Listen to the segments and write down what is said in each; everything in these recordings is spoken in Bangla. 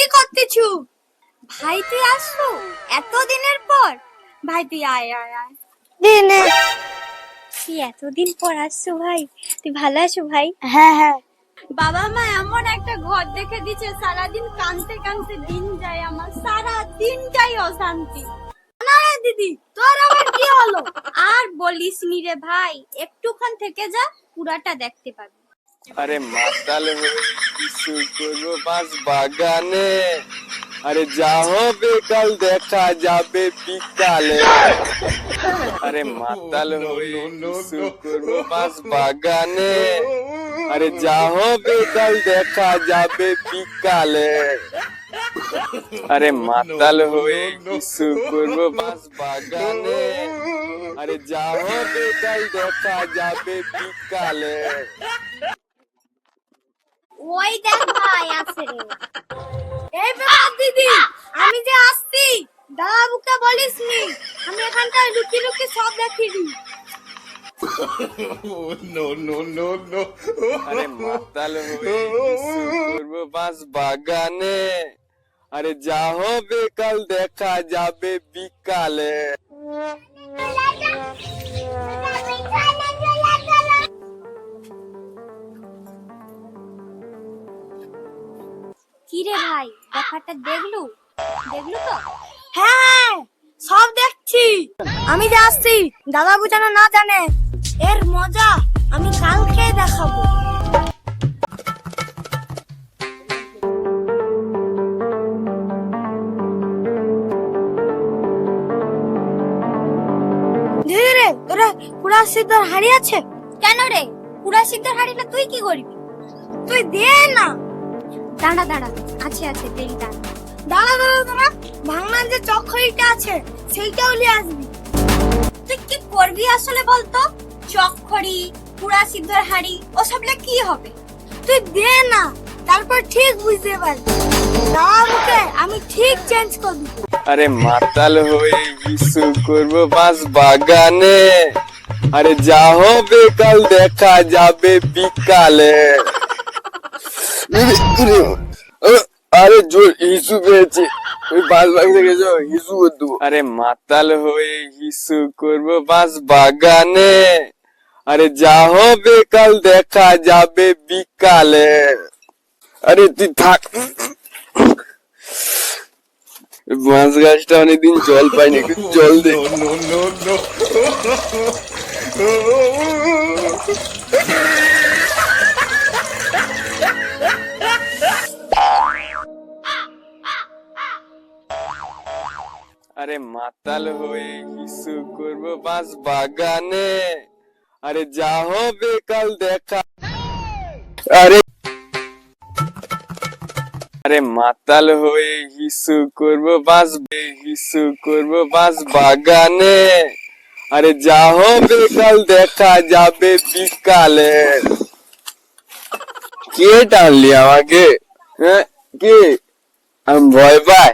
কি করতেছু? ভাই তুই আসছো এত দিনের পর। ভাই তুই আয় আয় আয়। কি তুই এতদিন পর আসছো ভাই। তুই ভালো আছো ভাই? হ্যাঁ হ্যাঁ। বাবা মা এমন একটা ঘর দেখে দিছে সারাদিন কাঁদতে কাঁদতে দিন যায় আমার। সারা দিন দিনটাই অশান্তি দিদি তোর আবার কি হলো? আর বলিস নি রে ভাই একটুখান থেকে যা পুরাটা দেখতে পাবি। আরে মাতাল হয়ে করব বাস বাগানে। আরে যা হবে কাল দেখা যাবে বিকালে। আরে মাতাল হয়ে করব বাস বাগানে। আরে যা হবে কাল দেখা যাবে বিকালে। আরে মাতাল হয়ে কিছু করব বাস বাগানে। আরে যা হবে কাল দেখা যাবে বিকালে। ওই দেখ ভাই আছে রে এই ব্যাপার দিদি আমি যে আসছি দাদা বুকে বলিস নি আমি এখানটায় লুকি লুকি সব দেখি নি. আরে মাতাল করব বাস বাগানে আরে যা হবে কাল দেখা যাবে বিকালে কি রে ভাই ব্যাপারটা দেখলু? দেখলু তো? হ্যাঁ সব দেখছি। আমি যে আসছি দাদা বুঝানো না জানে। এর মজা আমি কালকে দেখাবো। ধীরে তোরা পুরা সিদ্ধর হাড়ি আছে? কেন রে? পুরা সিদ্ধর হারিলে তুই কি করবি? তুই দে না। দাঁড়া দাঁড়া আছে আছে দেরি দাঁড়া। দাঁড়া দাঁড়া দাঁড়া। ভাঙনার যে চক্করিটা আছে সেইটাও নিয়ে আসবি। তুই কি করবি আসলে বলতো? চকখড়ি পুরা সিদ্ধর হাড়ি ওসবলে কি হবে? তুই দে না তারপর ঠিক বুঝতে পারবি। দাঁড়া মুখে আমি ঠিক চেঞ্জ করে আরে মাতাল হয়ে কিছু করব বাস বাগানে। আরে যা হবে কাল দেখা যাবে বিকালে। আরে জোর হিসু পেয়েছি ওই বাস বাগ থেকে যাও হিসু আরে মাতাল হয়ে হিসু করব বাস বাগানে আরে যা হবে কাল দেখা যাবে বিকালে আরে তুই থাক বাঁশ গাছটা অনেকদিন জল পাইনি একটু জল দে মাতাল হয়ে হিসু করব বাঁশ বাগানে। আরে যা হবে কাল দেখা। আরে আরে মাতাল হয়ে হিসু করব বাঁশ হিসু করব বাঁশ বাগানে। আরে যা হবে কাল দেখা যাবে বিকালে। কে টানলি আমাকে? হ্যাঁ কে? আমি ভয় পাই।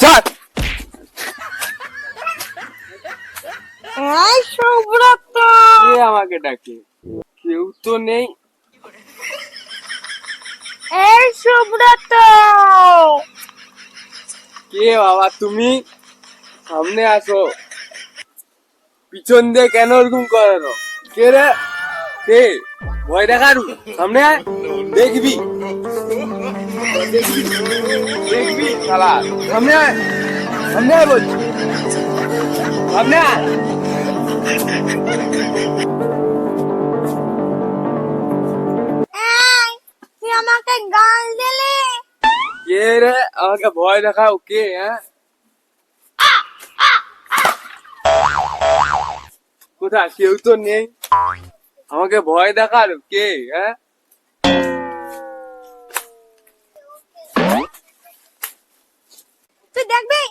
ছাড়! এই সুব্রত! কে আমাকে ডাকে? কেউ তো নেই। এই সুব্রত! কে বাবা তুমি? সামনে আসো। পিছন দিয়ে কেন ওরকম করানো কে রে? কে? ভয় দেখারু? সামনে আয়। দেখবি। দেখবি। সামনে আয়। সামনে আয় বলছি। সামনে আয়। আমাকে গাল দিলি? কে রে? আমাকে ভয় দেখাও কে হ্যাঁ? কোথায়? কেউ তো নেই। আমাকে ভয় দেখার কে হ্যাঁ? তুই দেখবি?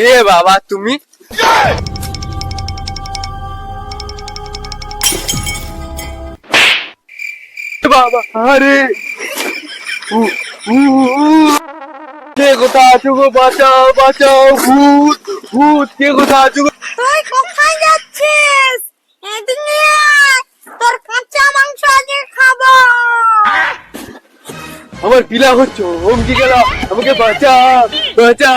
কে বাবা তুমি? বাবা আরে! উ, উ, উ। কে কোথা আছো গো? বাঁচাও বাঁচাও ভূত ভূত কে কোথা আছো গো? কোথায় যাচ্ছিস? আমার পিলা হচ্ছে হুমকি গেল আমাকে বাঁচা বাঁচা।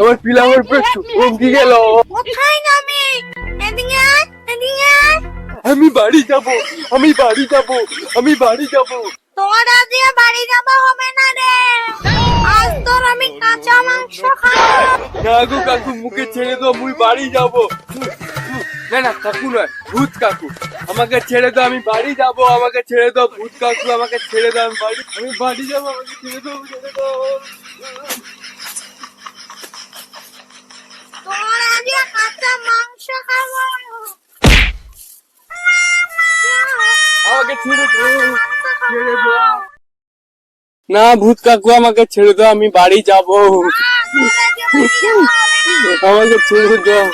আমার পিলা পেটু হুমকি গেল। কোথায় নামি? এদিকে এদিকে আমি বাড়ি যাব আমি বাড়ি যাব আমি বাড়ি যাব। তোরা দিয়ে বাড়ি যাওয়া হবে না রে। আজ তোর আমি কাঁচা মাংস খাব। না গো কাকু মুখে ছেড়ে দাও মুই বাড়ি যাব। না না কাকু নয় ভূত কাকু। আমাকে ছেড়ে দাও আমি বাড়ি যাব আমাকে ছেড়ে দাও ভূত কাকু আমাকে ছেড়ে দাও আমি বাড়ি আমি বাড়ি যাব আমাকে ছেড়ে দাও ছেড়ে দাও। তোরা দিয়ে কাঁচা মাংস খাব। আমাকে ছেড়ে দাও ছেড়ে দাও। না ভূত কাকু আমাকে ছেড়ে দাও আমি বাড়ি যাব। আমাকে ছেড়ে দাও।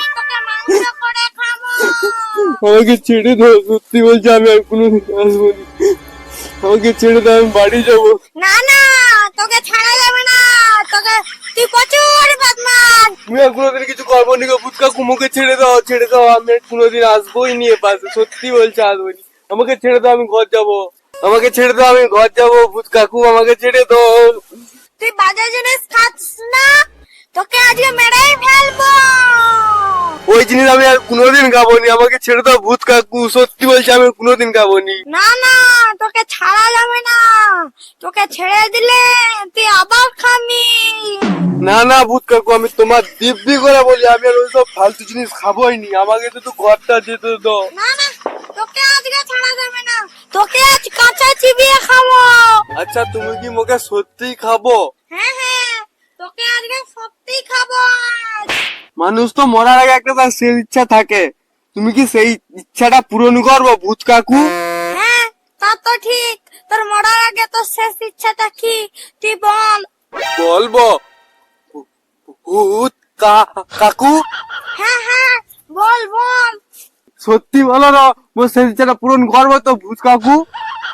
আমাকে ছেড়ে দাও সত্যি বলছি আমি আর কোনোদিন আসব না। আমাকে ছেড়ে দাও আমি বাড়ি যাব। না না তোকে ছাড়া যাবে না। তোকে তুই প্রচুর বদমাস তুমি আর কোনোদিন কিছু করব নি গো ভূত কাকু মুখে ছেড়ে দাও ছেড়ে দাও আমি আর কোনোদিন আসবোই নিয়ে পাশে সত্যি বলছি আসব নি। আমাকে ছেড়ে দাও আমি ঘর যাব। আমাকে ছেড়ে দাও আমি ঘর যাব ভূত কাকু আমাকে ছেড়ে দাও। তুই বাজে জিনিস খাচ্ছিস না? তোকে আজকে মেরেই ফেলব। ওই জিনিস আমি আর কোনোদিন খাব নি আমাকে ছেড়ে দাও ভূত কাকু সত্যি বলছি আমি কোনোদিন খাব নি না না তোকে ছাড়া যাবে না। তোকে ছেড়ে দিলে তুই আবার খাবি। না না ভূত কাকু আমি তোমার দিব্যি করে বলি আমি আর ওইসব ফালতু জিনিস খাবোই নি। আমাকে তো তো ঘরটা যেতে দাও না না তোকে আজকে ছাড়া যাবে না। তোকে আজ কাঁচা চিবিয়ে খাব। আচ্ছা তুমি কি মোকে সত্যি খাব? হ্যাঁ হ্যাঁ। তোকে আজকে সত্যি খাব মানুষ তো মরার আগে একটা তার শেষ ইচ্ছা থাকে। তুমি কি সেই ইচ্ছাটা পূরণ করব ভূত কাকু? হ্যাঁ তা তো ঠিক। তোর মরার আগে তোর শেষ ইচ্ছাটা কি? তুই বল। বলব ভূত কাকু? হ্যাঁ হ্যাঁ বল বল। সত্যি বলো না মোর শেষ ইচ্ছাটা পূরণ করব তো ভূত কাকু?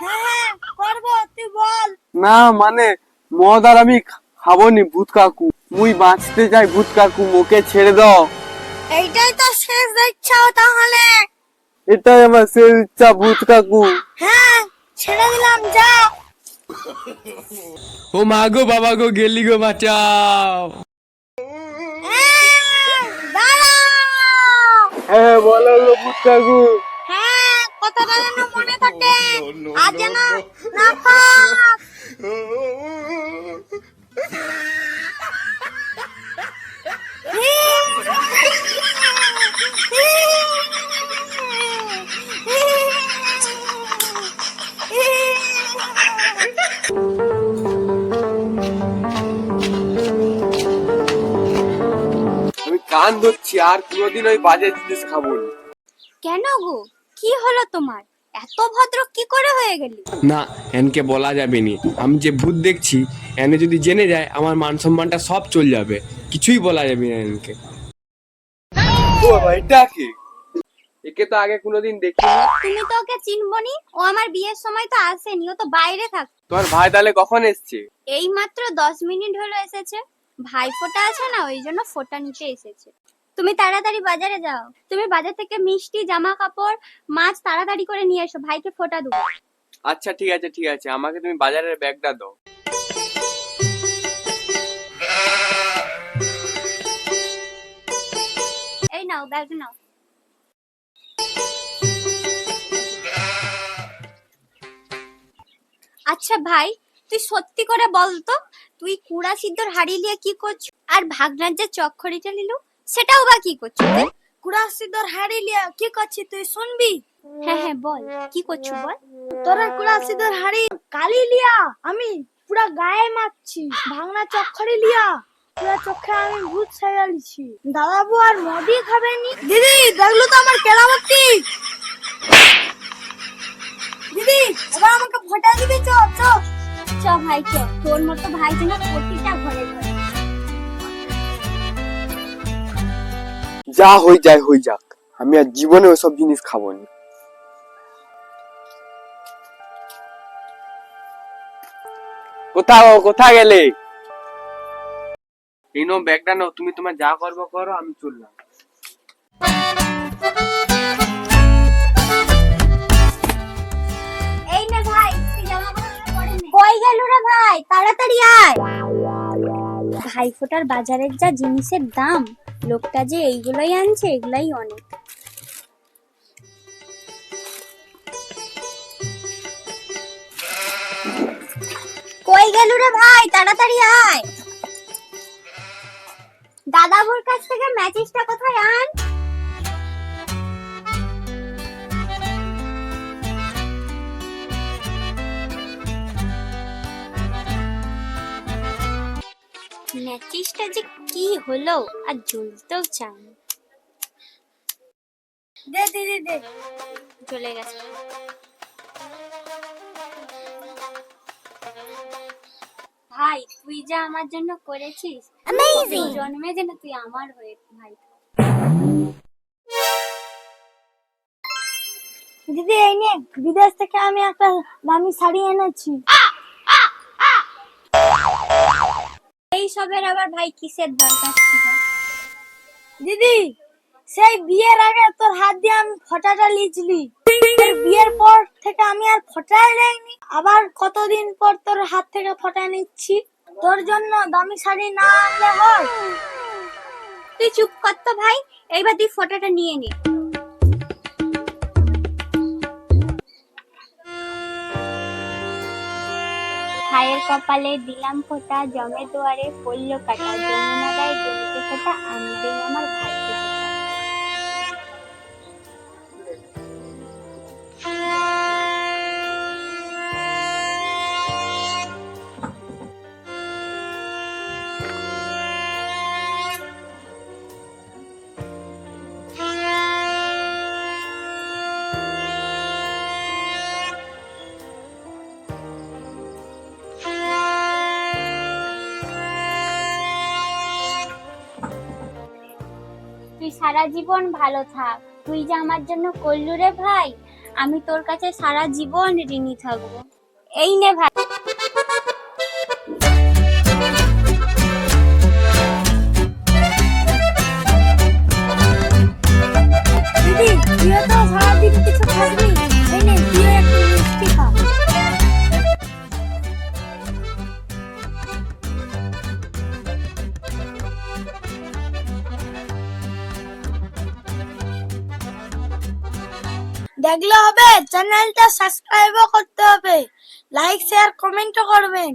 হ্যাঁ হ্যাঁ করব তুই বল। না মানে মদ আর আমি খাব নি ভূত কাকু মুই বাঁচতে চাই ভূত কাকু মোকে ছেড়ে দাও এইটাই তো শেষ ইচ্ছা তাহলে এটাই আমার শেষ ইচ্ছা ভূত কাকু হ্যাঁ ছেড়ে দিলাম যা ও মা গো বাবা গো গেলি গো বাঁচাও হ্যাঁ, হ্যাঁ বলো গো ভূত কাকু হ্যাঁ কথাটা যেন মনে থাকে আজ যেন না কান ধরছি আর কোনোদিন ওই বাজে জিনিস খাব না। কেন গো? কি হলো তোমার? এত ভদ্র কি করে হয়ে গেলি? না এনকে বলা যাবে নি। আমি যে ভূত দেখছি এনে যদি জেনে যায় আমার মান সম্মানটা সব চল যাবে। কিছুই বলা যাবে না এনকে। এটা কি? একে তো আগে কোনোদিন দেখিনি। তুমি তো ওকে চিনবনি। ও আমার বিয়ের সময় তো আসেনি ও তো বাইরে থাক। তোমার ভাই তাহলে কখন এসছে? এই মাত্র দশ মিনিট হলো এসেছে। ভাই ফোটা আছে না ওই জন্য ফোটা নিতে এসেছে। তুমি তাড়াতাড়ি বাজারে যাও। তুমি বাজার থেকে মিষ্টি জামা কাপড় মাছ তাড়াতাড়ি করে নিয়ে এসো ভাইকে ফোটা দেবো। আচ্ছা ঠিক আছে ঠিক আছে। আমাকে তুমি বাজারের ব্যাগটা দাও। এই নাও ব্যাগ নাও। আচ্ছা ভাই তুই সত্যি করে বল তো তুই কুড়া সিদ্ধর হাড়ি নিয়ে কি করছ? আর ভাগনার যে চক্করিটা নিলু সেটাও বা কি করছ? তুই? কুড়াশি তোর হাড়ি লিয়া কি করছিস তুই শুনবি? হ্যাঁ হ্যাঁ বল। কি করছ বল? তোরা কুড়াশি তোর হাড়ি কালি লিয়া আমি পুরা গায়ে মারছি ভাঙনা চক্ষরি লিয়া। পুরা চোখে আমি ভূত সাজালিছি দাদাবু আর মদি খাবেনি দিদি দেখল তো আমার কেরামতি দিদি এবার আমাকে ভোটা দিবি চ চ চ ভাই চ তোর মতো ভাই যেন প্রতিটা ঘরে ঘরে। যা হই যায় হই যাক, আমি আর জীবনে ওসব জিনিস খাব না কোথাও কোথা গেলে? এই নো ব্যাগটা নাও, তুমি তোমার যা করব করো, আমি চললাম। এই নে ভাই কই গেল রে ভাই? তাড়াতাড়ি আয়। ভাইফোঁটার বাজারের যা জিনিসের দাম লোকটা যে এইগুলোই আনছে, এগুলাই অনেক। কই গেল রে ভাই? তাড়াতাড়ি আয়। দাদাবুর কাছ থেকে ম্যাচিসটা কোথায় আন? ম্যাচিসটা যে কি হলো আর জ্বলতেও চায় না। দে দিদি দে চলে গেছে। ভাই তুই যা আমার জন্য করেছিস জন্মে যেন তুই আমার হয়ে ভাই। দিদি এই নে বিদেশ থেকে আমি একটা দামি শাড়ি এনেছি। এই সবের আবার ভাই কিসের দরকার ছিল? দিদি সেই বিয়ের আগে তোর হাত দিয়ে আমি ফটাটা লিচলি বিয়ের পর থেকে আমি আর ফটাই দেয়নি আবার কতদিন পর তোর হাত থেকে ফটা নিচ্ছি? তোর জন্য দামি শাড়ি না আনলে হয়। তুই চুপ কর তো ভাই এইবার তুই ফটোটা নিয়ে নে। ভাইয়ের কপালে দিলাম ফোঁটা জমে দুয়ারে পড়ল কাটা যমুনা গায়ে জমিতে ফোঁটা আমি আমার ভাইকে সারা জীবন ভালো থাক। তুই যে আমার জন্য করলু রে ভাই, আমি তোর কাছে সারা জীবন ঋণী থাকব। এই নে ভাই। হবে। চ্যানেলটা সাবস্ক্রাইবও করতে হবে। লাইক শেয়ার কমেন্টও করবেন।